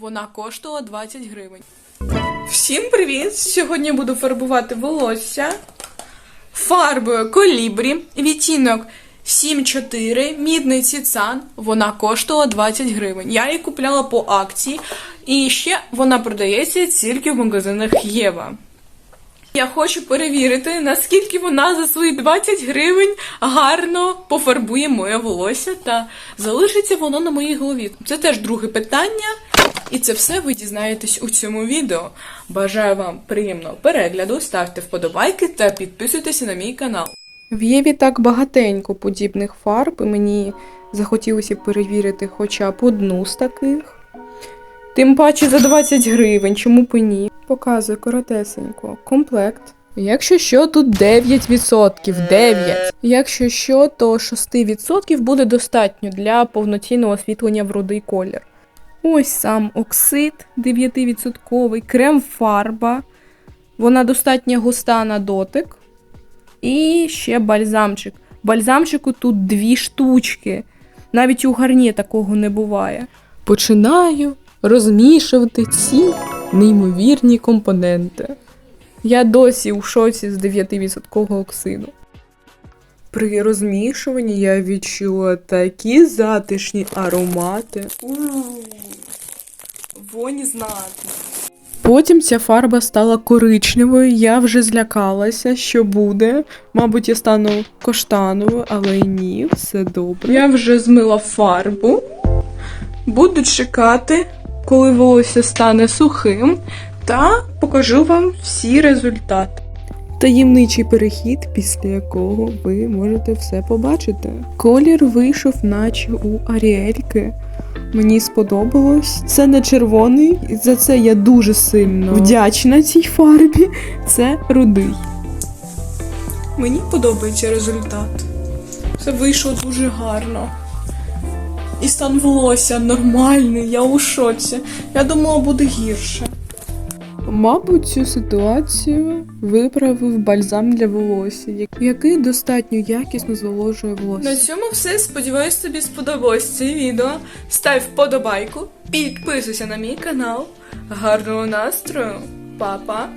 Вона коштувала 20 гривень. Всім привіт! Сьогодні буду фарбувати волосся фарбою колібрі, відтінок 7,4, мідний ціцан. Вона коштувала 20 гривень. Я її купляла по акції, і ще вона продається тільки в магазинах Єва. Я хочу перевірити, наскільки вона за свої 20 гривень гарно пофарбує моє волосся та залишиться воно на моїй голові. Це теж друге питання, і це все ви дізнаєтесь у цьому відео. Бажаю вам приємного перегляду, ставте вподобайки та підписуйтеся на мій канал. В Єві так багатенько подібних фарб, і мені захотілося перевірити хоча б одну з таких. Тим паче за 20 гривень, чому б ні? Показую коротесенько. Комплект. Якщо що, тут 9%. 9. Якщо що, то 6% буде достатньо для повноцінного освітлення в рудий колір. Ось сам оксид 9%, крем-фарба. Вона достатньо густа на дотик. І ще бальзамчик. Бальзамчику тут дві штучки. Навіть у гарні такого не буває. Починаю розмішувати ці неймовірні компоненти. Я досі у шоці з 9% оксиду. При розмішуванні я відчула такі затишні аромати. Воні знати. Потім ця фарба стала коричневою, я вже злякалася, що буде. Мабуть, я стану коштановою, але ні, все добре. Я вже змила фарбу. Буду чекати, коли волосся стане сухим, та покажу вам всі результати. Таємничий перехід, після якого ви можете все побачити. Колір вийшов, наче у Аріельки. Мені сподобалось. Це не червоний, і за це я дуже сильно вдячна цій фарбі. Це рудий. Мені подобається результат. Це вийшло дуже гарно. І стан волосся нормальний, я у шоці. Я думала, буде гірше. Мабуть, цю ситуацію виправив бальзам для волосся, який достатньо якісно зволожує волосся. На цьому все. Сподіваюсь, тобі сподобалось це відео. Став вподобайку, підписуйся на мій канал. Гарного настрою, Па-па!